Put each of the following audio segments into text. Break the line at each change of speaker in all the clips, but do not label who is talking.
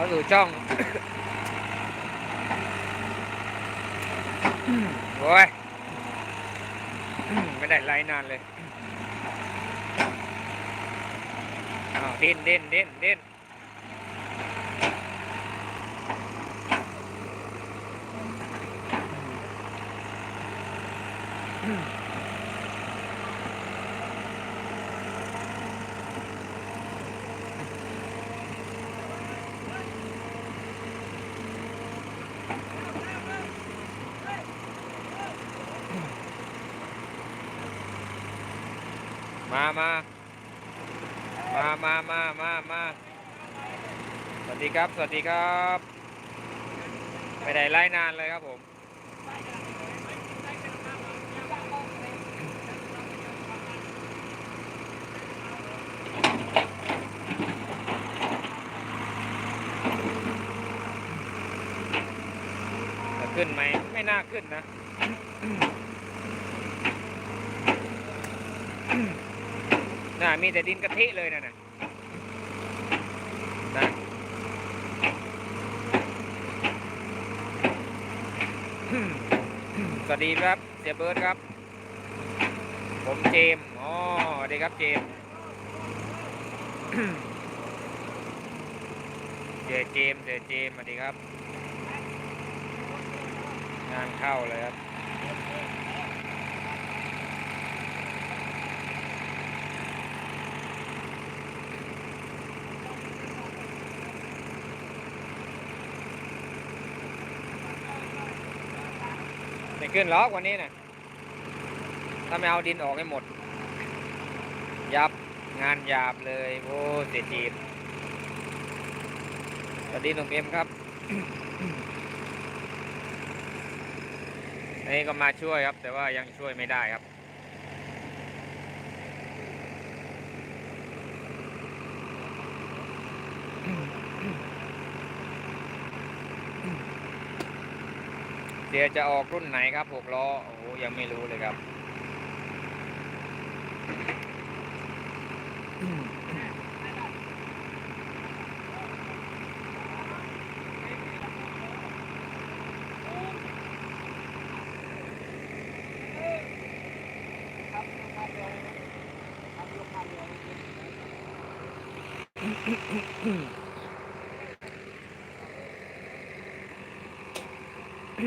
เข้าสู่ช่องโอ้ยไม่ได้ไลน์นานเลยอ้าวดิ้นดิ้นดิ้นดิ้นมามา มามามามามาสวัสดีครับ สวัสดีครับไม่ได้ไล่นานเลยครับผม จะขึ้นไหม ไม่น่าขึ้นนะ น่ามีแต่ดินกะทิเลยนะน่ะนะสวัสดีครับเสียเบิร์ดครับ ผมเจมส์อ๋อสวัสดีครับเจมส์เจเจมส์เจเจมส์สวัสดีครับ งานเข้าเลยครับ ขึ้นล้อกวันนี้นะถ้าไม่เอาดินออกให้หมด ยับงานหยาบเลยโอ้เสียจีบสวัสดีหนุ่มเอ็มครับนี่ก็มาช่วยครับ แต่ว่ายังช่วยไม่ได้ครับ เดี๋ยวจะออกรุ่นไหนครับหกล้อ โอ้ยังไม่รู้เลยครับ สวัส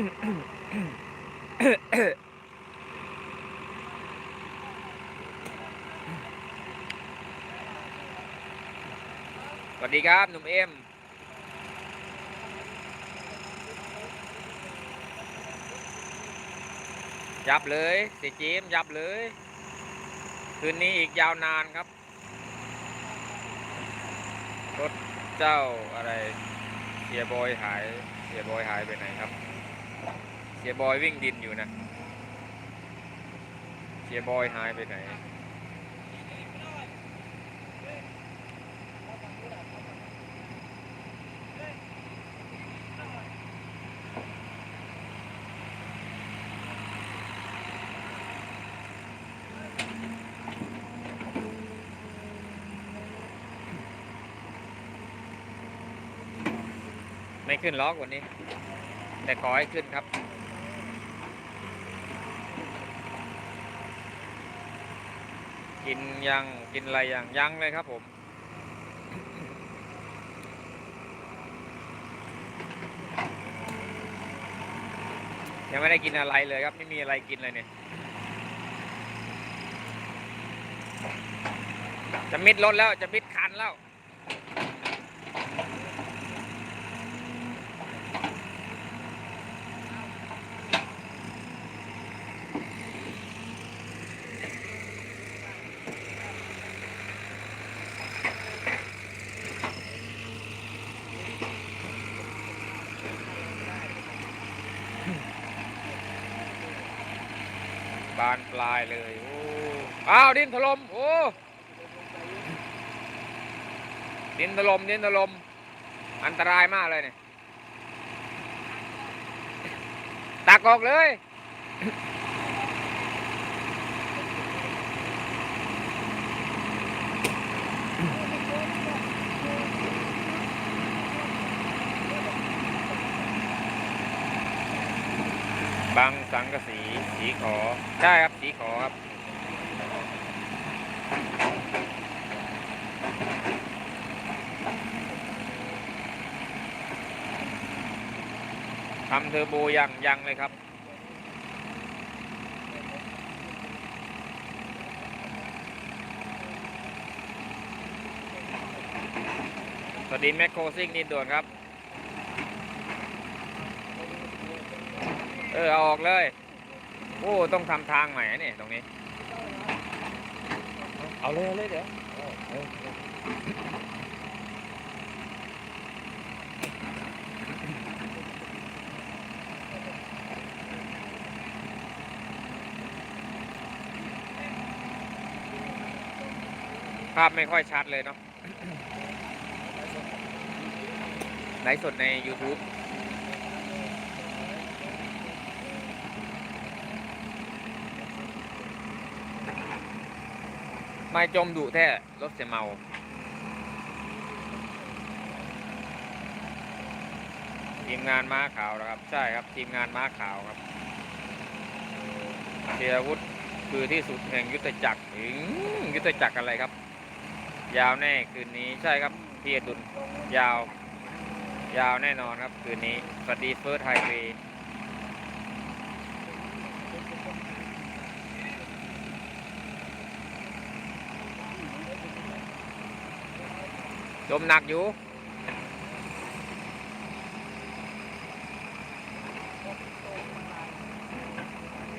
ดีครับหนุ่มเอ็มยับเลยสียจีมยับเลย คืนนี้อีกยาวนานครับ รถเจ้าอะไรเสียบอยหายเสียบอยหายไปไหนครับ สียบอยวิ่งดินอยู่นะ เสียบอยหายไปไหน ไม่ขึ้นล็อกวันนี้ แต่ขอให้ขึ้นครับ กินยังกินอะไรยังยังเลยครับผม ยังไม่ได้กินอะไรเลยครับ ไม่มีอะไรกินเลยเนี่ย จะมิดรถแล้วจะมิดคันแล้ว อ้าวดินถล่มโอ้ดินถล่มดินถล่มอันตรายมากเลยเนี่ยตักออกเลย บางสังกะสี สีขอ ได้ครับ สีขอครับ ทำเทอร์โบยังยังเลยครับ สวัสดีแมคโครซิ่งนิดด่วนครับ เออเอาออกเลย โอ้ ต้องทำทางใหม่นะเนี่ยตรงนี้
เอาเลยเอาเลยเดี๋ยว
ภาพไม่ค่อยชัดเลยเนาะไลฟ์สดใน YouTube ไม่จมดุแท้รถเสียเมาทีมงานม้าขาวนะครับ ใช่ครับทีมงานม้าขาวครับเชียวุธคือที่สุดแห่งยุทธจักรอืมยุทธจักรอะไรครับ ยาวแน่คืนนี้ใช่ครับพี่อดุลยาว ยาวแน่นอนครับคืนนี้สวัสดีเฟิร์สไฮเวย์จมหนักอยู่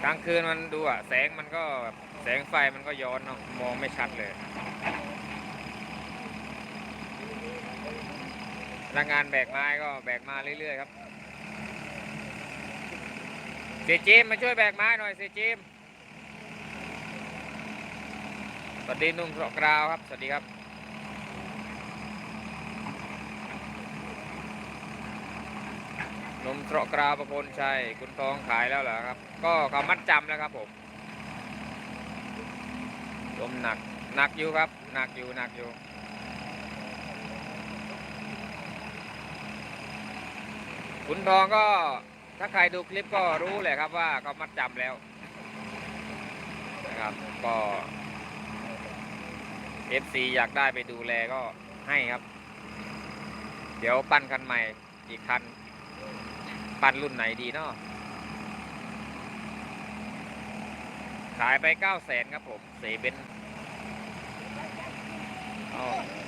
กลางคืนมันดูอะแสงมันก็แบบแสงไฟมันก็ย้อนเนาะมองไม่ชัดเลย พนักงานแบกไม้ก็แบกมาเรื่อยๆครับ เสียจิมมาช่วยแบกไม้หน่อยเสียจิมสวัสดีนุ่มเกราะกราวครับ สวัสดีครับ นมเตราะกราวประพลชัยคุณทองขายแล้วเหรอครับ ก็เขามัดจำแล้วครับผมลมหนัก หนักอยู่ครับ หนักอยู่ หนักอยู่ คุณทองก็ถ้าใครดูคลิปก็รู้เลยครับว่าเขามัดจำแล้วนะครับก็ FC อยากได้ไปดูแลก็ให้ครับ เดี๋ยวปั้นคันใหม่อีกคัน ปั้นรุ่นไหนดีเนาะขายไปเก้าแสนครับผมเสเบน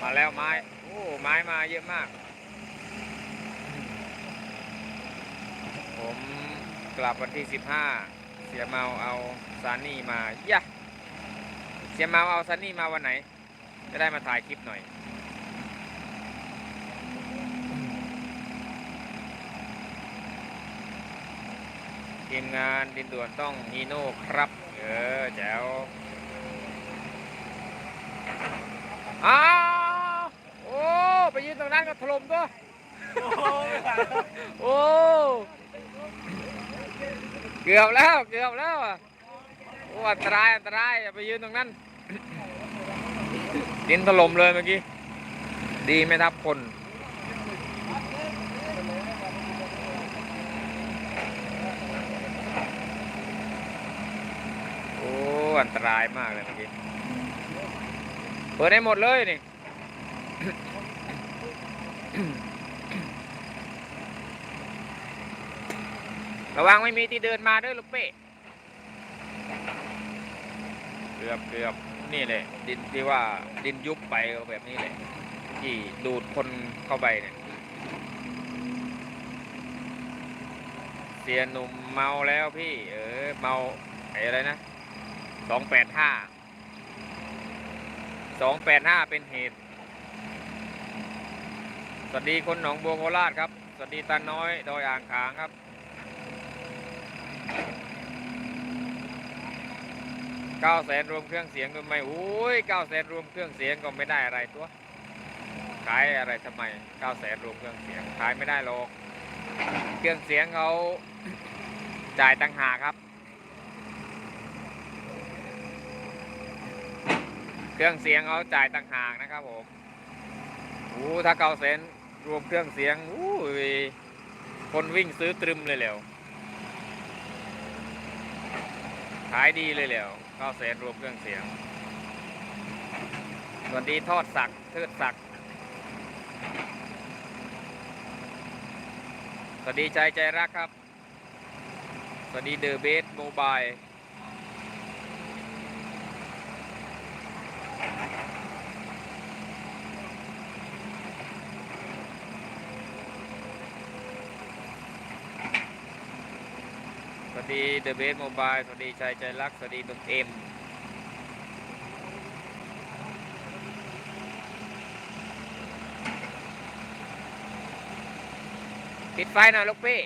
มาแล้วไม้ โอ้ ไม้มาเยอะมาก ผมกลับวันที่สิบห้าเสียเมาเอาซานี่มายะเสียเมาเอาซานี่มาวันไหน จะได้มาถ่ายคลิปหน่อย ทีมงานดินด่วนต้องฮีโน่ครับ เออแจ๋วอ้าวโอ้ ไปยืนตรงนั้นก็ถล่มตัว โอ้ เกือบแล้วเกือบแล้วอะโอ้อันตรายอันตรายอย่าไปยืนตรงนั้นดินถล่มเลยเมื่อกี้ ดีไหมทับคนโอ้อันตรายมากเลยเมื่อกี้เปิดได้หมดเลยนี่ ระวังไม่มีที่เดินมาด้วยลูกเป้เกือบเกือบนี่เลยดินที่ว่าดินยุบไปก็แบบนี้เลยที่ดูดคนเข้าไปเนี่ยเสียหนุ่มเมาแล้วพี่ เออเมาไอ้อะไรนะสองแปดห้าสองแปดห้าเป็นเหตุ สวัสดีคนหนองบัวโคราชครับ สวัสดีตาน้อยดอยอ่างขางครับ เก้าแสนรวมเครื่องเสียงก็ไม่โอ้ยเก้าแสนรวมเครื่องเสียงก็ไม่ได้อะไรตัว ขายอะไรทำไมเก้าแสนรวมเครื่องเสียง ขายไม่ได้หรอก เครื่องเสียงเขาจ่ายตังหาครับ เครื่องเสียงเขาจ่ายต่างหากนะครับผมโอ้ถ้าเก้าแสนรวมเครื่องเสียงอู้ยคนวิ่งซื้อตรึมเลยแล้วขายดีเลยแล้ว เก้าแสนรวมเครื่องเสียงสวัสดีทอดสักเทิดสักสวัสดีใจใจรักครับ สวัสดีเดอะเบสโมบายสวัส ดีเดอะเบสโมบายสวัสดีใจใจรัก สวัสดีตุนเอ็มปิดไฟหน่อยลูกพี่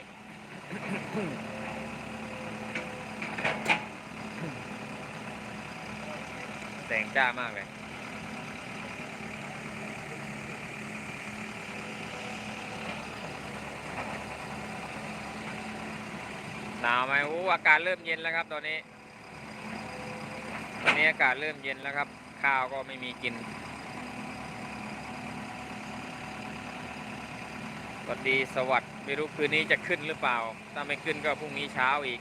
แสงจ้ามากเลย หนาวไหมโอ้อากาศเริ่มเย็นแล้วครับ ตอนนี้ ตอนนี้อากาศเริ่มเย็นแล้วครับ ข้าวก็ไม่มีกินสวัสดีสวัสดีไม่รู้คืนนี้จะขึ้นหรือเปล่า ถ้าไม่ขึ้นก็พรุ่งนี้เช้าอีก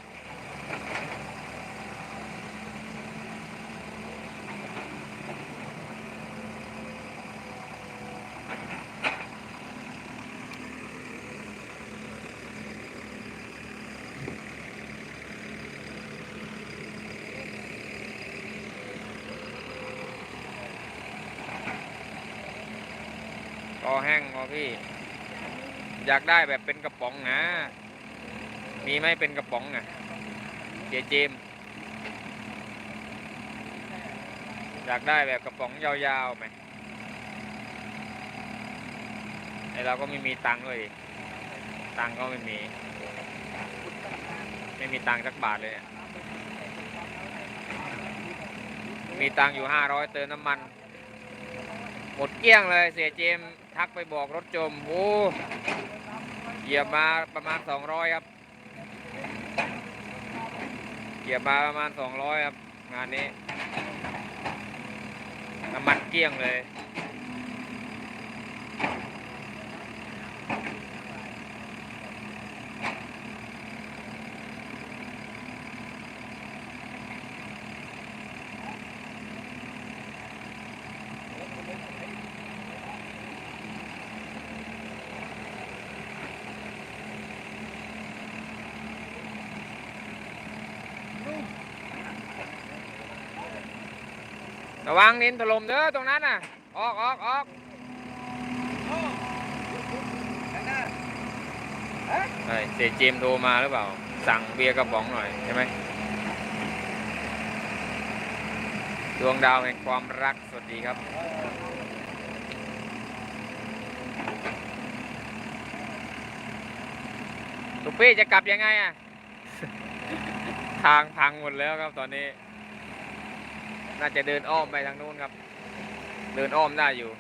ก็แห้งพอพี่ อยากได้แบบเป็นกระป๋องนะ มีไหมเป็นกระป๋องอะ เจเจมส์อยากได้แบบกระป๋องยาวๆไหมไอเราก็ไม่มีตังค์ด้วยดิตังค์ก็ไม่มี ไม่มีตังค์สักบาทเลยเนี่ยมีตังค์อยู่ห้าร้อยเติมน้ำมัน หมดเกลี้ยงเลยเสียเจมส์ ทักไปบอกรถจม โอ้เหยียบมาประมาณ 200 ครับเหยียบมาประมาณ 200 ครับ งานนี้ น้ำมันเกลี้ยงเลย ระวังนินถล่มเด้อตรงนั้นน่ะ ออกออกออกใช่เสียเจมโทรมาหรือเปล่า สั่งเบียร์กระป๋องหน่อยใช่ไหมดวงดาวแห่งความรักสวัสดีครับ ลูกพี่จะกลับยังไงอะทางพังหมดแล้วครับตอนนี้ น่าจะเดินอ้อมไปทางนู้นครับ เดินอ้อมได้อยู่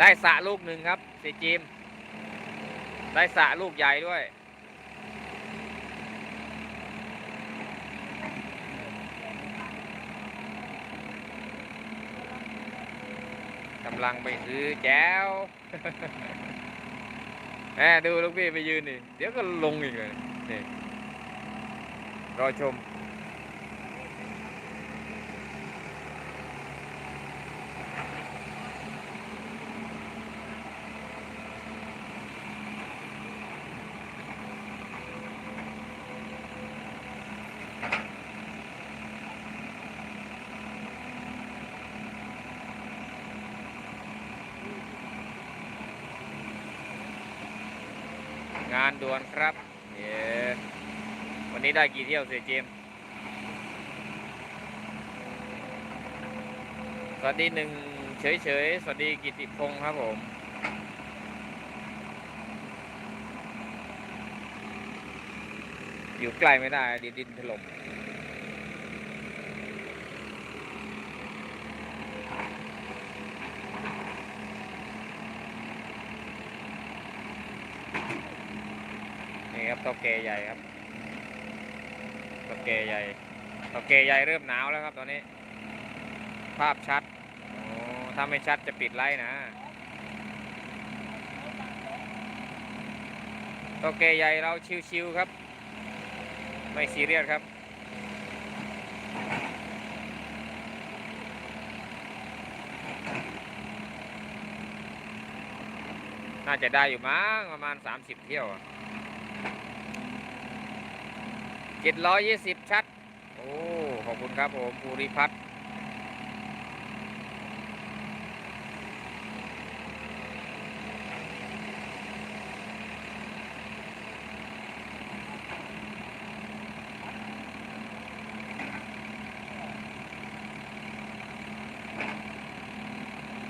ได้สะลูกหนึ่งครับสีจิม ได้สะลูกใหญ่ด้วย กำลังไปซื้อแจ้วแหมดูลูกพี่ไปยืนนี่ เดี๋ยวก็ลงอีกเลยนี่รอชม งานด่วนครับเย้วันนี้ได้กี่เที่ยวเสียเจมส์สวัสดีหนึ่งเฉยๆ สวัสดีกิติพงศ์ครับผมอยู่ใกล้ไม่ได้ดินดินถล่มนี่ครับเตาแก ใหญ่ครับเตาแกใหญ่โอเคใหญ่เริ่มหนาวแล้วครับตอนนี้ ภาพชัดถ้าไม่ชัดจะปิดไลน์นะโอเคใหญ่เราชิวๆครับ ไม่ซีเรียสครับน่าจะได้อยู่มั้งประมาณ 30 เที่ยว เจ็ดร้อยยี่สิบชัด โอ้ ขอบคุณครับผมภูริพัฒน์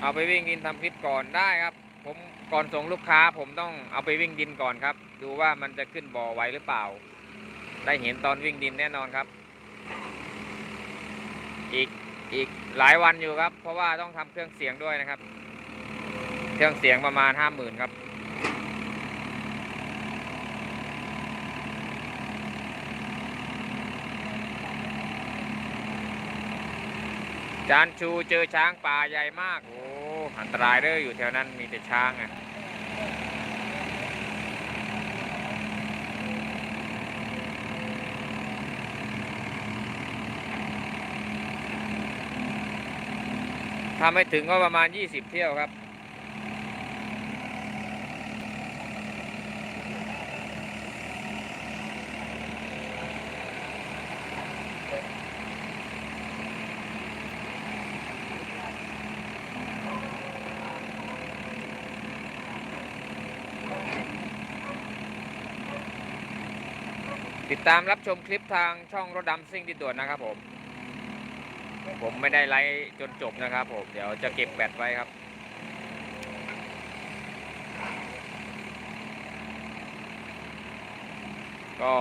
เอาไปวิ่งดินทำคลิปก่อนได้ครับ ผมก่อนส่งลูกค้าผมต้องเอาไปวิ่งดินก่อนครับ ดูว่ามันจะขึ้นบ่อไวหรือเปล่า ได้เห็นตอนวิ่งดินแน่นอนครับ อีกอีกหลายวันอยู่ครับ เพราะว่าต้องทำเครื่องเสียงด้วยนะครับ เครื่องเสียงประมาณห้าหมื่นครับจานชูเจอช้างป่าใหญ่มาก โอ้ อันตรายเด้ออยู่แถวนั้นมีแต่ช้างอะ ถ้าไม่ถึงก็ประมาณ 20 เที่ยวครับ ติดตามรับชมคลิปทางช่องรถดำซิ่งดินด่วนนะครับผม ผมไม่ได้ไลฟ์จนจบนะครับผม เดี๋ยวจะเก็บแบตไว้ครับ ก็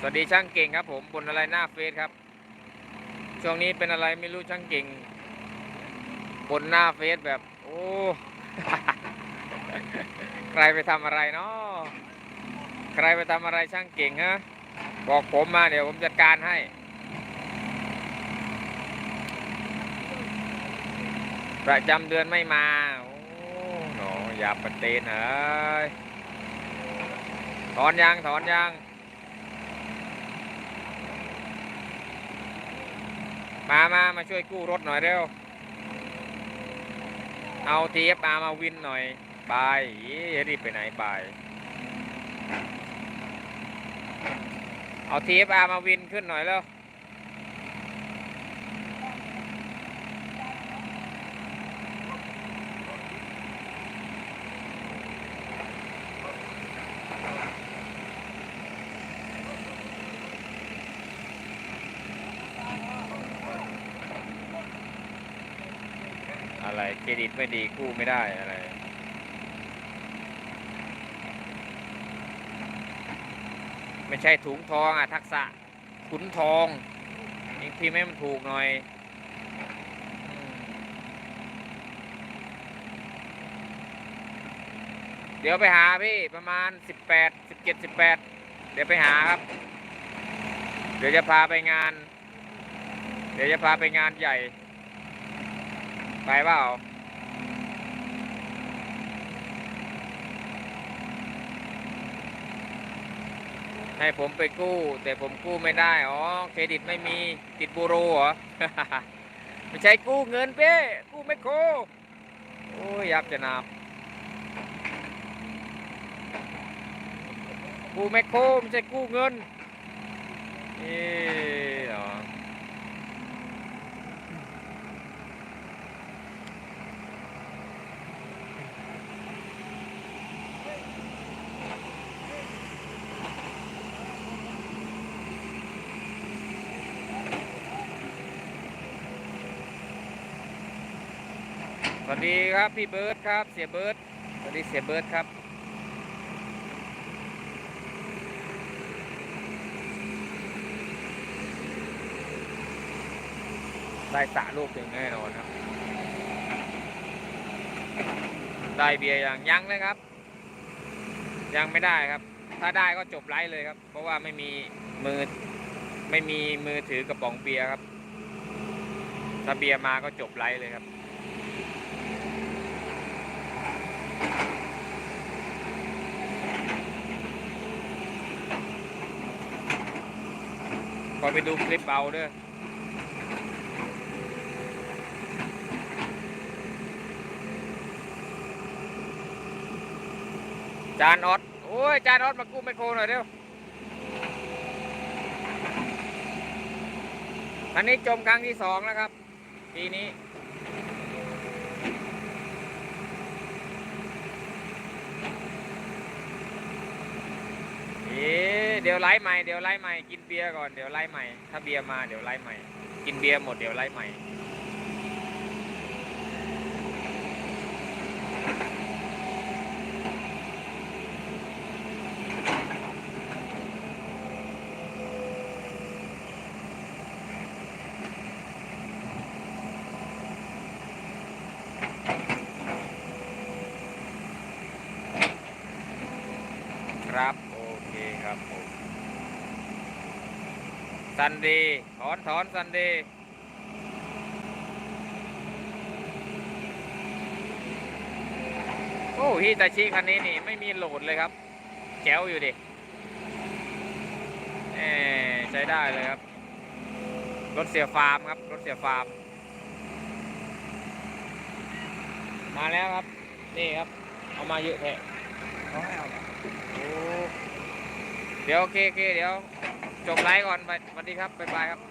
สวัสดีช่างเก่งครับผมบนอะไรหน้าเฟซครับ ช่วงนี้เป็นอะไรไม่รู้ช่างเก่ง บนหน้าเฟซแบบ โอ้ ใครไปทำอะไรเนาะใครไปทำอะไรช่างเก่งฮะบอกผมมาเดี๋ยวผมจัดการให้ ประจำเดือนไม่มาโอ้หนออย่าปฏิเสธเฮ้ยถอนยังถอนยัง มามามาช่วยกู้รถหน่อยเร็ว เอาทีเอฟอามาวินหน่อยบายอีรีบไปไหนบายเอาทีเอฟอามาวินขึ้นหน่อยแล้ว รเครดิตไม่ดีกู้ไม่ได้อะไร ไม่ใช่ถุงทองอะ ทักษะขุนทองอีกทีไม่มันถูกหน่อยเดี๋ยวไปหาพี่ประมาณ 18 17 18 เดี๋ยวไปหาครับ เดี๋ยวจะพาไปงาน เดี๋ยวจะพาไปงานใหญ่ ไปเปล่า ให้ผมไปกู้ แต่ผมกู้ไม่ได้ อ๋อ เครดิตไม่มีติดบูโรเหรอ ไม่ใช่กู้เงินเป้กู้ไม่โครโอ้ยยับจะนับกู้ไม่โครไม่ใช่กู้เงินเหรอ ดีครับพี่เบิร์ดครับ เสียเบิร์ดสวัสดีเสียเบิร์ดครับ ได้สะลูกถึงแน่นอนครับ ได้เบียร์ยังยังเลยครับ ยังไม่ได้ครับ ถ้าได้ก็จบไลฟ์เลยครับ เพราะว่าไม่มีมือไม่มีมือถือกระป๋องเบียร์ครับถ้าเบียร์มาก็จบไลฟ์เลยครับ พอไปดูคลิปเอาเด้อจานออดโอ้ย จานออดมากู้ไมโครหน่อยเร็วอันนี้จมครั้งที่สองแล้วครับ ปีนี้ เดี๋ยวไล่ใหม่เดี๋ยวไล่ใหม่กินเบียร์ก่อนเดี๋ยวไล่ใหม่ถ้าเบียร์มาเดี๋ยวไล่ใหม่กินเบียร์หมดเดี๋ยวไล่ใหม่ครับ เคครับผมซันดีถอนถอนซันดีโอ้ฮิตาชิคันนี้นี่ ไม่มีโหลดเลยครับแจ๋วอยู่ดิเอใช้ได้เลยครับ รถเสียฟาร์มครับ รถเสียฟาร์ม มาแล้วครับ นี่ครับ เอามาเยอะแท้
เขาให้เอาเหรอ
โอ้เดี๋ยวโอเคโอเคเดี๋ยวจบไลฟ์ก่อนไปสวัสดีครับบ๊ายบายครับ